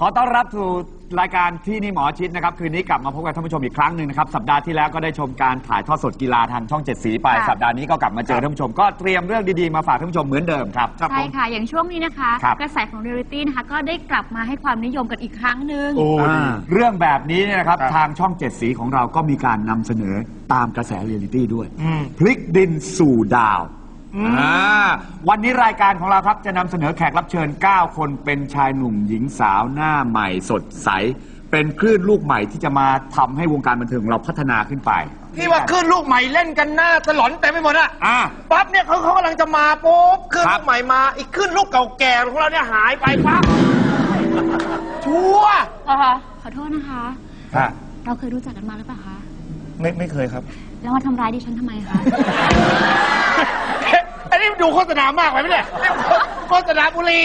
ขอต้อนรับสู่รายการที่นี่หมอชิดนะครับ คืนนี้กลับมาพบกับท่านผู้ชมอีกครั้งหนึ่งนะครับ สัปดาห์ที่แล้วก็ได้ชมการถ่ายทอดสดกีฬาทางช่องเจ็ดสีไป ค่ะสัปดาห์นี้ก็กลับมาเจอท่านผู้ชม ก็เตรียมเรื่องดีๆมาฝากท่านผู้ชมเหมือนเดิมครับ ใช่ค่ะ อย่างช่วงนี้นะคะ ครับ กระแสของเรียลิตี้นะคะ ก็ได้กลับมาให้ความนิยมกันอีกครั้งหนึ่ง โอ้ อ่าเรื่องแบบนี้เนี่ยนะครับ ครับทางช่องเจ็ดสีของเราก็มีการนำเสนอตามกระแสเรียลิตี้ด้วย อืม พลิกดินสู่ดาว อืมอ่าวันนี้รายการของเราครับจะนำเสนอแขกรับเชิญ 9 คนเป็นชายหนุ่มหญิงสาวหน้าใหม่สดใส เป็นคลื่นลูกใหม่ที่จะมาทำให้วงการบันเทิงของเราพัฒนาขึ้นไปที่ว่าขึ้นลูกใหม่เล่นกันหน้าตลอนเต็มไปหมดอะอ่า ปั๊บเนี่ยเขาเขากำลังจะมาปุ๊บขึ้นครัลูบ กใหม่มาอีกขึ้นลูกเก่าแก่ของเราเนี่ยหายไปปั๊บชัวร์อ๋อขอโทษนะคะ ฮะเราเคยรู้จักกันมาหรือเปล่าคะ ไม่ไม่เคยครับ แล้วมาทำร้ายดิฉันทำไมคะอั นนี้ดูโฆษณามากไปไหมเนี่ยโฆษณาบุหรี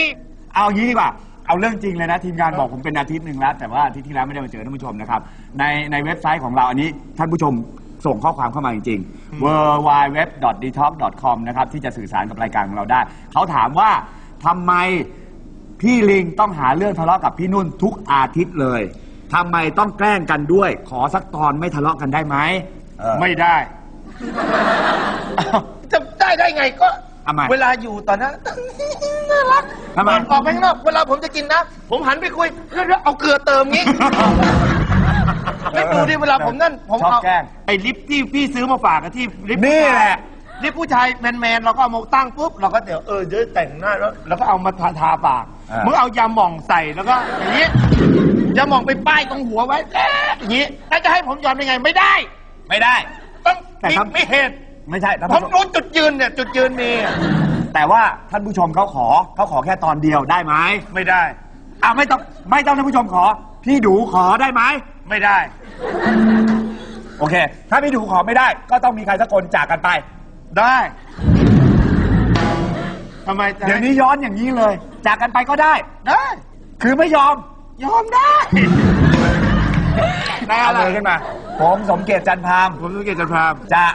เอางี้ดีกว่า เอาเรื่องจริงเลยนะ ทีมงานบอกผมเป็นอาทิตย์หนึ่งแล้ว แต่ว่าอาทิตย์ที่แล้วไม่ได้มาเจอท่านผู้ชมนะครับ ในในเว็บไซต์ของเราอันนี้ท่านผู้ชมส่งข้อความเข้ามาจริงๆ w w w d e t o x c o m นะครับที่จะสื่อสารกับรายการของเราได้ เขาถามว่าทำไมพี่ลิงต้องหาเรื่องทะเลาะกับพี่นุ่นทุกอาทิตย์เลยทำไมต้องแกล้งกันด้วย ขอสักตอนไม่ทะเลาะกันได้ไหมเออไม่ได้อ้าวจะได้ได้ไงก็ ทำไม เวลาอยู่ตอนนั้น น่ารักทำไม ออกไปข้างนอกเวลาผมจะกินนะ ผมหันไปคุยแล้วเอาเกลือเติมงี้ไม่ดูดิเวลาผมนั่น ผมชอบเอาแกล้ง ไอ้ลิปที่พี่ซื้อมาฝากอะที่ลิปนี่แหละ ลิปผู้ชายแมนๆเราก็เอามาตั้งปุ๊บเราก็เดี๋ยวเออเดี๋ยวแต่งหน้าแล้วแล้วก็เอามาทาทาปากอ่ามึงเอายาหม่องใส่แล้วก็อย่างนี้ยาหม่องไปป้ายตรงหัวไว้เอ๊ะอย่างนี้แล้วจะให้ผมยอมยังไงไม่ได้ ไม่ได้ ต้องแต่มีครับ มีเหตุ ไม่ใช่ท่านผมผู้ชมรู้จุดยืนเนี่ย จุดยืนมีแต่ว่าท่านผู้ชมเขาขอเขาขอแค่ตอนเดียวได้ไหมไม่ได้ อ่าไม่ต้องไม่ต้องท่านผู้ชมขอ พี่ดูขอได้ไหมไม่ได้ โอเค ถ้าพี่ดูขอไม่ได้ ก็ต้องมีใครสักคนจากกันไป ได้ทำไมจะเดี๋ยวนี้ย้อนอย่างนี้เลย จากกันไปก็ได้ ได้ คือไม่ยอม ยอมได้ ได้เอาอะไร เลยขึ้นมา ผมสมเกียรติจันทรามผมสังเกตจันทรามจะ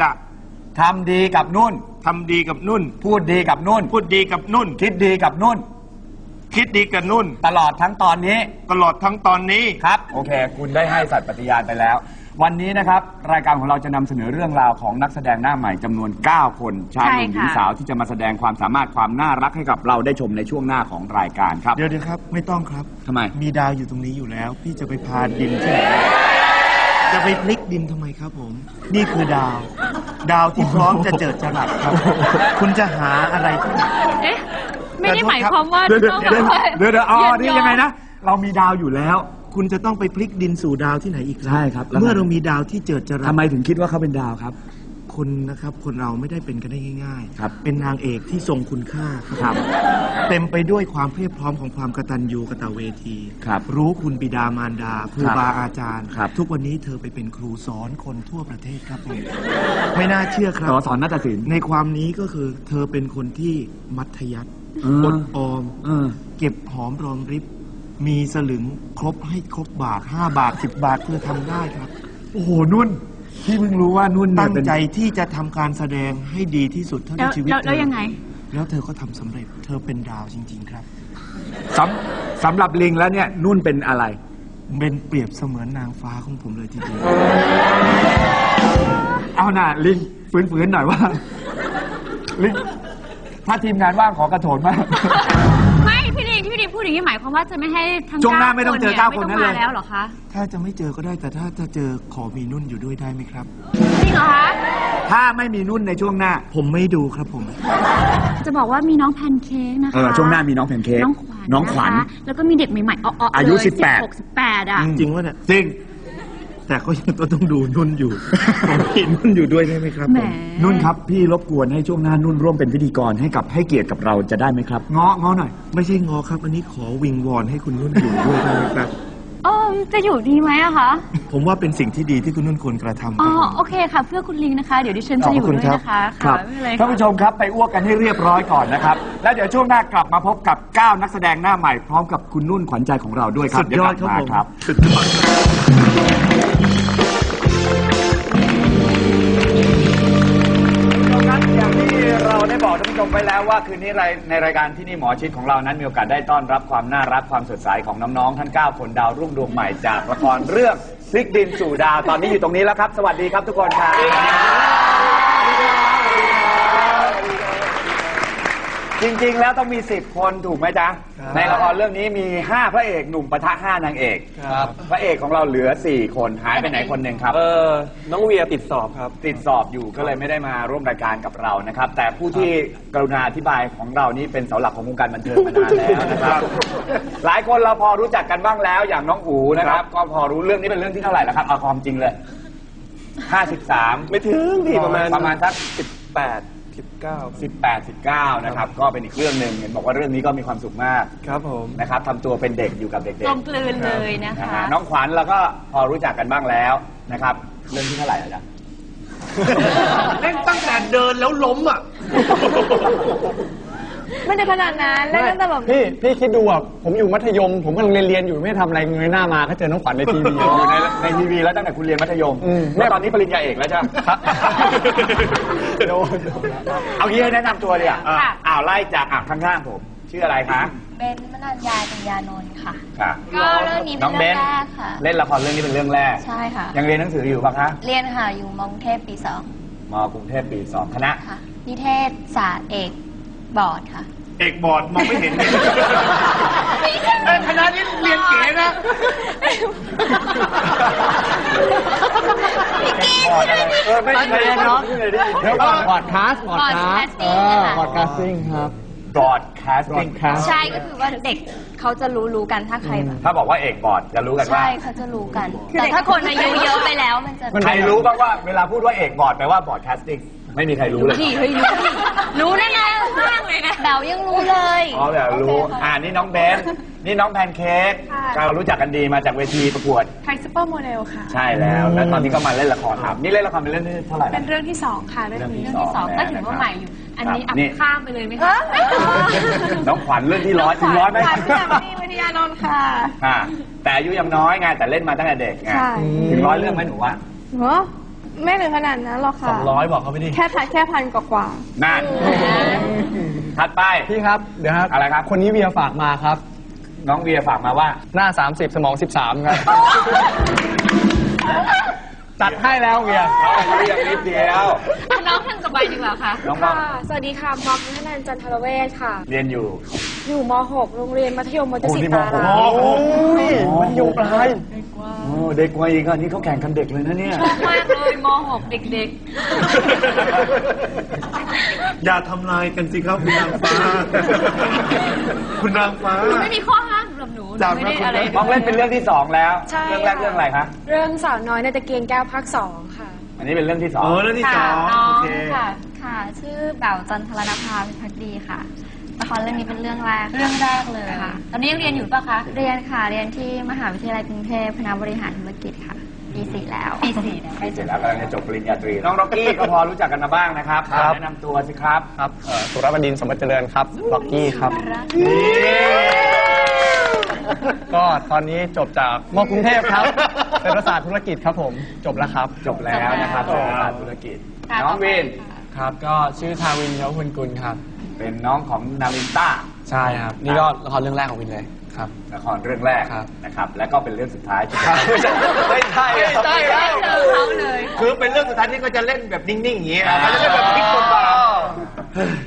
จะทำดีกับนุ่น ทำดีกับนุ่น พูดดีกับนุ่น พูดดีกับนุ่น คิดดีกับนุ่น คิดดีกับนุ่น ตลอดทั้งตอนนี้ ตลอดทั้งตอนนี้ ครับ โอเค คุณได้ให้สัตย์ปฏิญาณไปแล้ว วันนี้นะครับ รายการของเราจะนำเสนอเรื่องราวของนักแสดงหน้าใหม่จำนวน 9 คนชายหนุ่มหญิงใช่ค่ะสาวที่จะมาแสดงความสามารถความน่ารักให้กับเราได้ชมในช่วงหน้าของรายการครับ เดี๋ยวเดี๋ยวครับ ไม่ต้องครับ ทำไม มีดาวอยู่ตรงนี้อยู่แล้ว พี่จะไปพาดินที่ไหน จะไปพลิกดินทำไมครับผม นี่คือดาว ดาวที่พร้อมจะเจิดจรัสครับ คุณจะหาอะไรที่ไหนเอ๊ะ ไม่ได้หมายความว่าเดี๋ยวจะเดี๋ยวต้องเดี๋ยวแบบว่าเดี๋ยวเดี๋ยวอ๋อเย็นี่ยยังไงนะ เรามีดาวอยู่แล้ว คุณจะต้องไปพลิกดินสู่ดาวที่ไหนอีกใช่ครับแล้ว เมื่อเรามีดาวที่เจิดจรัส ทำไมถึงคิดว่าเขาเป็นดาวครับ คนนะครับ คนเราไม่ได้เป็นกันได้ง่ายๆครับเป็นนางเอกที่ทรงคุณค่าครับ เต็มไปด้วยความเพียบพร้อมของความกตัญญูกตเวที ครับรู้คุณบิดามารดา ครูครับบาอาจารย์ ครับ ทุกวันนี้เธอไปเป็นครูสอนคนทั่วประเทศครับผมไม่น่าเชื่อครับสอสอนนาฏศิลป์ ในความนี้ก็คือเธอเป็นคนที่มัธยัติอืม อดออม เออ เก็บหอมรอมริบ มีสลึงครบให้ครบบาทห้าบาทสิบบาทเธอทำได้ครับ โอ้โหนุ่น พี่เพิ่งรู้ว่านุ่นเนี่ยตั้งเป็นใจที่จะทำการแสดงให้ดีที่สุดเท่าแล้วที่ชีวิตแล้วเธแล้วอยังไง แล้วเธอก็ทำสำเร็จ เธอเป็นดาวจริง ๆ ครับ สำสำหรับลิงแล้วเนี่ยนุ่นเป็นอะไร เป็นเปรียบเสมือนนางฟ้าของผมเลยทีเดียวเอาหน่าลิงฝืนๆหน่อยว่าลิงถ้าทีมงานว่างขอกระโถนมากไม่ พี่ลิงที่พี่ลิงพูดอย่างนี้หมายความว่าจะไม่ให้ทั้งช่วงหน้าไม่ต้องเจอเก้าไม่คนต้นั้อนงเลยมาแล้วเหรอคะถ้าจะไม่เจอก็ได้แต่ถ้าจะเจอขอมีนุ่นอยู่ด้วยได้ไหมครับ จริงเหรอคะถ้าไม่มีนุ่นในช่วงหน้า ผมไม่ดูครับผม จะบอกว่ามีน้องแพนเค้กนะคะเออช่วงหน้ามีน้องแพนเค้กน้องขวัญน้องขวัญะคะแล้วก็มีเด็กใหม่ๆอ้อๆอายุเลสิบแปดหกสิบแปดอะ จริงว่าเนี่ย จริง แต่ก็ยังต้องดูนุ่นอยู่ ผมเห็นนุ่นอยู่ด้วยได้ไหมครับแหม ผมนุ่นครับพี่รบกวนให้ช่วงหน้านุ่นร่วมเป็นพิธีกรให้กับให้เกียรติกับเราจะได้ไหมครับง้อง้อหน่อย ไม่ใช่งอครับ อันนี้ขอวิงวอนให้คุณนุ่นอยู่ด้วยได้ไหมครับ เออจะอยู่ดีไหมอะคะผมว่าเป็นสิ่งที่ดีที่คุณนุ่นควรกระทำคอ๋อรับผม โอเคค่ะ เพื่อคุณลิงนะคะ เดี๋ยวดิฉันจะอยู่ขอบคุณด้วยครับนะคะครับะไม่เป็นไรท่านผู้ชค่ะมครับไปอ้วกกันให้เรียบร้อยก่อนนะครับ แล้วเดี๋ยวช่วงหน้ากลับมาพบกับ 9 นักแสดงหน้าใหม่ พร้อมกับคุณนุ่นขวัญใจของเราด้วยครับสุดยอดเวคกรับลัผมมาครับ สุดยอด ได้บอกท่านผู้ผู้ชมไปแล้วว่าคืนนี้ในในรายการที่นี่หมอชิดของเรานั้นมีโอกาสได้ต้อนรับความน่ารักความสดใสของน้องๆทั้ง 9 คนดาวรุ่งดวงใหม่จากละครเรื่องพลิกดินสู่ดาวตอนนี้อยู่ตรงนี้แล้วครับ สวัสดีครับทุกคนครับ จริง ๆ แล้วต้องมี 10 คนถูกไหมจ๊ะ ในละครเรื่องนี้มี 5 พระเอกหนุ่มปะทะ5นางเอกครับพระเอกของเราเหลือ 4 คนหายไปไหนคนหนึ่งครับ เออ น้องเวียติดสอบครับ ติดสอบอยู่ก็เลยไม่ได้มาร่วมรายการกับเรานะครับ แต่ผู้ที่กรุณาอธิบายของเรานี่เป็นเสาหลักของวงการบันเทิงมานานแล้วนะครับ หลายคนเราพอรู้จักกันบ้างแล้ว อย่างน้องอูนะครับ ก็พอรู้เรื่องนี้เป็นเรื่องที่เท่าไหร่แล้วครับเอาความจริงเลย 53 ไม่ถึงพี่ประมาณประมาณสักสิ บแปดสิบเก้า18 19นะครับก็เป็นอีกเรื่องหนึ่งเห็นบอกว่าเรื่องนี้ก็มีความสุขมากครับผมนะครับทำตัวเป็นเด็กอยู่กับเด็กกลมกลืนเลยนะๆนะคะฮะน้องขวัญเราก็พอรู้จักกันบ้างแล้วนะครับเรื่องที่เท่าไหร่แล้วจ๊ะเล่นตั้งแต่เดินแล้วล้มอะ ไม่ได้ขนาดนั้นเล่นตั้งแต่แบบ พี่พี่คิดดูอะผมอยู่มัธยม ผมกำลังเรียนเรียนอยู่ไม่ได้ทำอะไรเงยหน้ามาก็เจอน้องขวัญในทีวี อยู่ในในทีวีแล้วตั้งแต่คุณเรียนมัธยมอืม แล้วตอนนี้ปริญญาเอกแล้วใช่ไหมครับโดนเอางี้ให้แนะนำตัวเลยอะค่ะ อ้าวไล่จากอะข้างๆผม ชื่ออะไรคะเป็นมนัญญาปัญญานนท์ค่ะ ค่ะก็เรื่องนี้เป็น้อนงเบเรื่องนแรกค่ะ เล่นละครเรื่องนี้เป็นเรื่องแรก ใช่ค่ะ ยังเรียนหนังสืออยู่ปะคะเรียนค่ะอยู่มอกรุงเทพปีสองมกรุงเทพปีสองคณะ ค่ะ นิเทศศาสตร์เอก บอร์ดค่ะ เอกบอร์ดมองไม่เห็นเลยเออคณะนี้เรียนเก๋นะบอร์ดอะไรเออไม่ใช่เนาะเดี๋ยวก่อนบอดคาสบอดคาส broadcasting เออค่ะบอดคาสติ้งครับบอร์ดแคสติ้ง broadcast ใช่ก็คือว่าเด็กเขาจะรู้รู้กันถ้าใครแบบถ้าบอกว่าเอกบอร์ดจะรู้กันว่า ใช่เขาจะรู้กัน แต่ถ้าคนอายุเยอะไปแล้วมันจะ ใครรู้บ้างว่าเวลาพูดว่าเอกบอร์ดแปลว่าบอร์ดแคสติ้ง ไม่มีใครรู้เลยพี่เฮ้ยรู้ดิรู้ได้ไงมากเลยนะเดายังรู้เลย อ๋อแบบรู้อ่านี่น้องเบนนี่น้องแพนเค้กค่ะเรารู้จักกันดีมาจากเวทีประกวดไทยซูเปอร์โมเดลค่ะ ใช่แล้ว แล้วตอนนี้ก็มาเล่นละครครับ นี่เล่นละครเป็นเรื่องที่เท่าไหร่เป็นะนเรื่องที่สองค่ะเรื่องเรื่องนี้ที่เรื่องที่สองก็ถือว่าใหม่อยู่ อันนี้ครัอับพนี่ข้ามไปเลยไหมคะน้องขวัญเรื่องที่ร้อยถึงร้อยไหมขวัญจากนี่วิทยานนท์ค่ะอ่าแต่อายุยังน้อยไงแต่เล่นมาตั้งแต่เด็กไงใช่ถึงร้อยเรื่องไหมหนูว่าโห ไม่ถึงขนาดนั้นหรอกค่ะร้อยบอกเขาไปดิแค่พันแค่พันกว่านั่นถัดไป พี่ครับ เดี๋ยวครับ อะไรครับ คนนี้เวียฝากมาครับ น้องเวียฝากมาว่า หน้า 30 สมอง 13 ครับ ตัดให้แล้วเวียน้องอายุยังนิดเดียว น้องทางต่อไปดีกว่าค่ะ น้องๆบ้าค่ะงสวัสดีค่ะมอมนันจันทรเวชค่ะ เรียนอยู่อยู่ม .6 โรงเรียนมัธยมมจสิตาราโอ้โหมันอยู่ปลายโอ้ เด็กกว่าอีกอันนี้เขาแข่งกันเด็กเลยนะเนี่ย ชอบมากเลยม .6 เด็กอย่าทำลายกันสิครับคุณนางฟ้า คุณนางฟ้าๆไม่มีข้อห้ามสำหรับหนูหนูจำนะไม่ได้อะไรน้องเล่นเป็นเรื่องที่สองแล้ว ใช่ เรื่องแรกค่ะเรื่องอะไรคะ เรื่องสาวน้อยในตะเกียงแก้วภาคสองค่ะ อันนี้เป็นเรื่องที่สองเออเรื่องที่สค่ะองน้อโองเค ค่ะ ค่ะ ชื่อเบ่าวจันทรณภาพิพักดีค่ะ ละครเรื่องนี้เป็นเรื่องแรกเรื่องแรกเลยค่ะ ตอนนี้ยังเรียนอยู่ปะคะเรียนค่ะ เรียนที่มหาวิทยาลัยกรุงเทพคณะบริหารธุรกิจค่ะปีสี่แล้วปีสี่แล้วเสร็จแล้วกำลังจะจบปริญญาตรี น้องร็อกกี้ก็พอรู้จักกันมาบ้างนะครับครับแนะนำตัวสิครับ ครับเอ่อสุรบดินทร์สมบัติเจริญครับล็อกกี้ครับ ก็ตอนนี้จบจากมกรุงเทพครับเศรษฐศาสตร์ธุรกิจครับผม จบแล้วครับ จบแล้วนะครับจเศรบษฐแล้วศาสตร์ธุรกิจค่ะน้องวิน ครับ ก็ชื่อทาวินเยาวพลกุลครับ เป็นน้องของนาวินต้า ใช่ครับ นี่ก็ละครเรื่องแรกของวินเลยครับ ละครเรื่องแรกครับ นะครับ แล้วก็เป็นเรื่องสุดท้ายที่ไม่ใช่ไม่ใช่ไม่ใช่แล้วเจอเขาเลย คือเป็นเรื่องสุดท้ายที่ก็จะเล่นแบบนิ่งๆอย่างนี้นะมันจะเล่นแบบพลิกบทบาท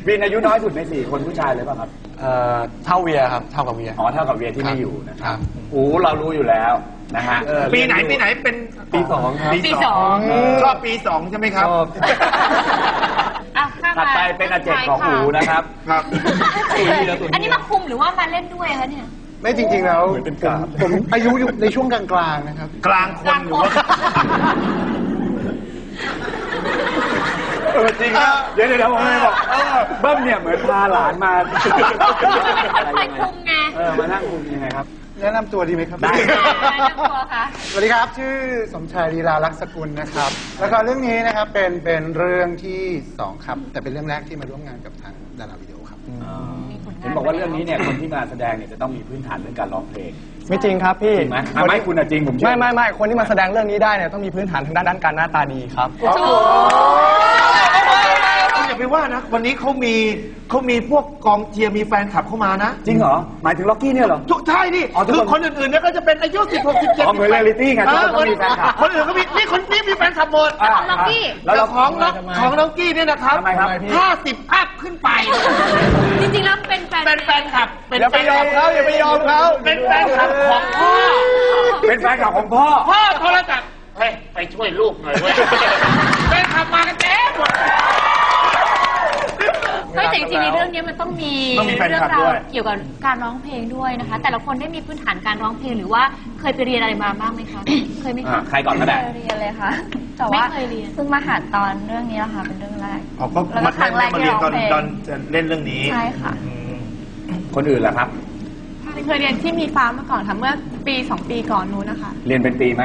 วินอายุน้อยสุดในสี่คนผู้ชายเลยป่ะครับ เอ่อเท่าเวียครับ เท่ากับเวีย อ๋อเท่ากับเวียที่ครับไม่อยู่นะคครัรับบอูเรารู้อยู่แล้วนะฮะ ปีไหนปีไหนเป็นปีสองครับปีสองชอบปีสองใช่ไหมครับอะข้าม ถัดมาไปเป็นอาเจกของอูนะครับ ครับ อันนี้มาคุมหรือว่ามาเล่นด้วยคะเนี่ย ไม่จริง ๆ แล้วผมผมอายุอยู่ในช่วงกลางๆนะครับ กลางคนหรือว่าเออจริงนะเดี๋ยวเดี๋ยวเดี๋ยวผมเลยบอกเออเบิ้มเนี่ยเหมือนพาหลานมาอะไรไปยังไงคุมไง เออ มานั่งคุมยังไงครับ แนะนำตัวดีไหมครับ ได้แนะนำตัวค่ะสวัสดีครับ ชื่อสมชายลีลาลักษกุลนะครับ แล้วก็เรื่องนี้นะครับเป็นเป็นเรื่องที่สองครับ แต่เป็นเรื่องแรกที่มาร่วมงานกับทางดาราวิดีโอครับ เห็นบอกว่าเรื่องนี้เนี่ยคนที่มาแสดงเนี่ยจะต้องมีพื้นฐานเรื่องการร้องเพลงไม่จริงครับพี่จริงไหมอะไม่คุณอะจริงผมเชื่อ ไม่ไม่ไม่คนที่มาแสดงเรื่องนี้ได้เนี่ยต้องมีพื้นฐานทางด้านด้านการหน้าตาดีครับคุณอย่า ไปว่านะ วันนี้เขามีเขามีพวกกองเชียร์มีแฟนคลับเข้ามานะจริงเหรอ หมายถึงล็อกกี้เนี่ยเหรอ ทุกใช่นี่อ๋อทุกคือคนคนอื่นๆเนี่ยก็จะเป็นอายุ16 17อ๋อเหมือน reality ไงทุกคนต้องมีแฟนคลับ คนอื่นก็มีนี่คนนี้มีแฟนคลับหมดอะล็อกกี้ แล้วเราของน้องของน้องกี้เนี่ยนะครับทำไมครับ 50อัพขึ้นไป จริงๆแล้วเป็นแฟนเป็นแฟนคลับเป็นอย่าไปยอมเขาอย่าไปยอมเขาเป็นแฟนคลับของพ่อเป็นแฟนคลับของพ่อ พ่อโทรศัพท์เฮ้ยไปช่วยลูกหน่อยเว้ยแฟนคลับมากันเต็มหมด เฮ้ยแต่จริงๆในเรื่องนี้มันต้องมีต้องมีแฟนเรื่คลับราด้ววย เกี่ยวกับการร้องเพลงด้วยนะคะ แต่ละคนได้มีพื้นฐานการร้องเพลงหรือว่าเคยไปเรียนอะไรมาบ้างไหมคะ เคยไหมอะคะ ใครก่อนก็ได้ ไม่เคยเรียนเลยค่ะ แต่ว่าไม่เคยเรียน เพิ่งมาหัดตอนเรื่องนี้แหละค่ะ เป็นเรื่องแรกอ๋อก็แล้วก็มาครั้งแรกมาที่เรียนร้องตอนเพลง ตอนจะเล่นเรื่องนี้ใช่ค่ะคนอื่นล่ะครับ เคยเรียนที่มีฟ้ามาก่อนค่ะเมื่อปีสองปีก่อนนู้นนะคะ เรียนเป็นปีไหม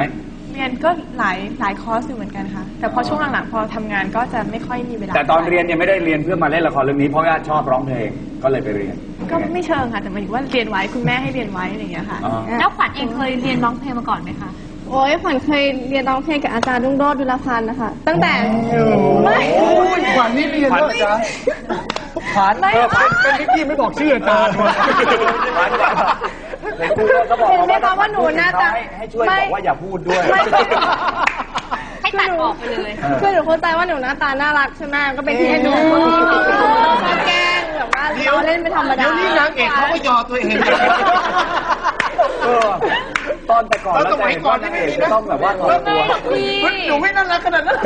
เรียนก็หลายหลายคอร์สอยู่เหมือนกันค่ะ แต่พอช่วงหลังๆพอทำงานก็จะไม่ค่อยมีเวลาแต่ตอนเรียนเนี่ยไม่ได้เรียนเพื่อมาเล่นละครเรื่องนี้เพราะว่าชอบร้องเพลงก็เลยไปเรียนก็ไม่เชิงค่ะ แต่หมายถึงว่าเรียนไว้คุณแม่ให้เรียนไว้อะไรอย่างเงี้ยค่ะ อ๋อแล้วขวัญเองเคยเรียนร้องเพลงมาก่อนไหมคะ โอ้ยขวัญเคยเรียนร้องเพลงกับอาจารย์รุ่งโรจน์ดุลพันธ์นะคะ ตั้งแต่ไม่ขวัญนี่เรียนด้วยจ้ะผ่านเออเป็นเป็นนิกกี้ไม่บอกชื่ออาจารย์ เห็นครูเขาบอกเห็นไหมคะว่าหนูหน้าตาให้ให้ช่วยบอกว่าอย่าพูดด้วย ไม่ให้ตัดออกไปเลย คือหนูเข้าใจว่าหนูหน้าตาน่ารักใช่ไหมก็เป็นที่ให้หนูคนที่เขาชอบแกล้งแบบว่าเราเล่นเป็นธรรมดาเดี๋ยวนี้นางเอกเขาก็ยอตัวเองเออตอนแต่ก่อนแล้วเราสจะมัยเห็นก่อว่านนางนี่เอไม่กมีจะนะต้องแบบว่าถอดตัวเฮ้ยหนูไม่น่ารักขนาดนั้น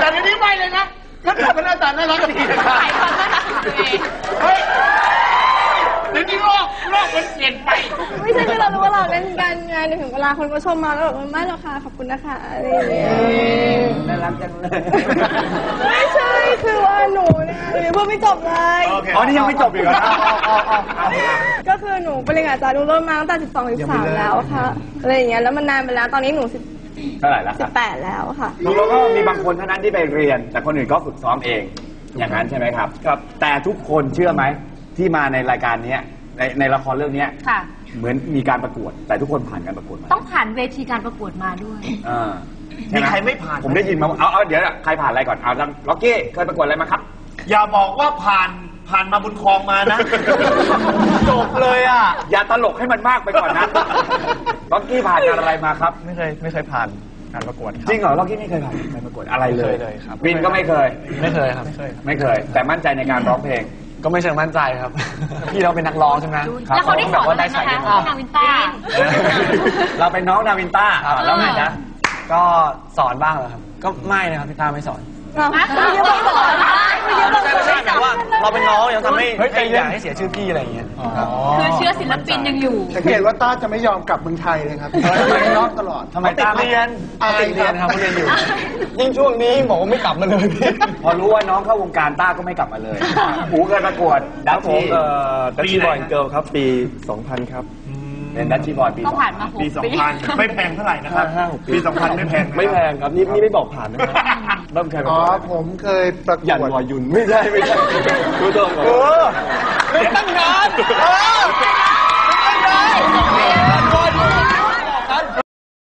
แต่เดี๋ยวนี้ไม่เลยนะถ้าหนูก็หน้าตาน่ารักดีนะขายความน่ารักของตัวเองเฮ้ย เดี๋ยวนี้โลกโลกมันเปลี่ยนไป ไม่ใช่ที่เรารู้ว่าเราเล่นกันไงหนูถึงเวลาคนก็ชมมาแล้วแบบว่าไม่หรอกค่ะขอบคุณนะคะอะไรอย่างเงี้ยน่ารักจังเลยไม่ใช่คือว่าหนูเนี่ยหนูยังพูดไม่จบเลย โอเคอ๋อนี่ยังไม่จบอีกเหรอก็คือหนูไปเรียนกับอาจารย์รุ่งโรจน์มาตั้งแต่12 13แล้วค่ะอะไรอย่างเงี้ยแล้วมันนานไปแล้วตอนนี้หนูเท่าไหร่แล้วครับ18แล้วค่ะแล้วก็มีบางคนเท่านั้นที่ไปเรียน แต่คนอื่นก็ฝึกซ้อมเองอย่างนั้นใช่ไหมครับ ครับ แต่ทุกคนเชื่อไหม ที่มาในรายการเนี้ยในในละครเรื่องเนี้ยค่ะ เหมือนมีการประกวด แต่ทุกคนผ่านการประกวดมาต้องผ่านเวทีการประกวดมาด้วย อ่ามีช่หใครไม่ผ่าน ผมได้ยินมาว่าเอาเอาเดี๋ยวนะใครผ่านอะไรก่อนเอาล็อกกี้เคยประกวดอะไรมาครับ อย่าบอกว่าผ่านผ่านมาบุญคลองมานะ จบเลยอะ อย่าตลกให้มันมากไปก่อนนะล็อกกี้ผ่านงานอะไรมาครับ ไม่เคยไม่เคยผ่านการประกวดคบจริงเหรอล็อกกี้ไม่เคยผ่านการประกวดอะไรเลยไม่เคยเลยครับวินก็ไม่เคยไม่เคยครับไม่เคยครับ ไม่เคย แต่มั่นใจในการร้องเพลง ก็ไม่เชิงมั่นใจครับ พี่เราเป็นนักร้องใช่ไหมแล้วเขาได้สอนแบบว่าอะไรได้ไหมใส่คะในนาวินต้าเออเราเป็นน้องนาวินต้าอะแล้วไงจ๊ะก็สอนบ้างเหรอครับ ก็ไม่นะครับพี่ต้าไม่สอนไม่เยอะบอกสอน ไม่เยอะบอกไม่สใช่อนแต่ว่าเราเป็นน้องยังทำให้เฮ้ยใจให้เย็นอยากให้เสียชื่อพี่อะไรอย่างเงี้ย คือเชื้อศิลปินยังอยู่ สังเกตว่าต้าจะไม่ยอมกลับเมืองไทยเลยครับรอบตลอด ทำไมต้าไม่เรียนอ่าติดเรียนครับเรียนอยู่ ยิ่งช่วงนี้บอกว่าไม่กลับมาเลยพี่พอรู้ว่าน้องเข้าวงการต้าก็ไม่กลับมาเลย หูเคยประกวดดัชผมชี่ เอ่อดัชปีชี่ไหนบอยเกิลครับ ปี 2000 ครับ เป็นดัชชี่บอยปีก็ผ่านมาหกปีสองปีพันไม่แพงเท่าไหร่นะครับห้าหกปี ปีสองพันไม่แพงนะครับ ไม่แพงครับนี่นี่ไม่บอกผ่านนะครับเริ่มเคยประอ๋อกวดผมเคยประกหยันวดวอยุนไม่ใช่ไม่ใช่ดูตัวก่อนเรียนตั้งนานเออตั้งนาน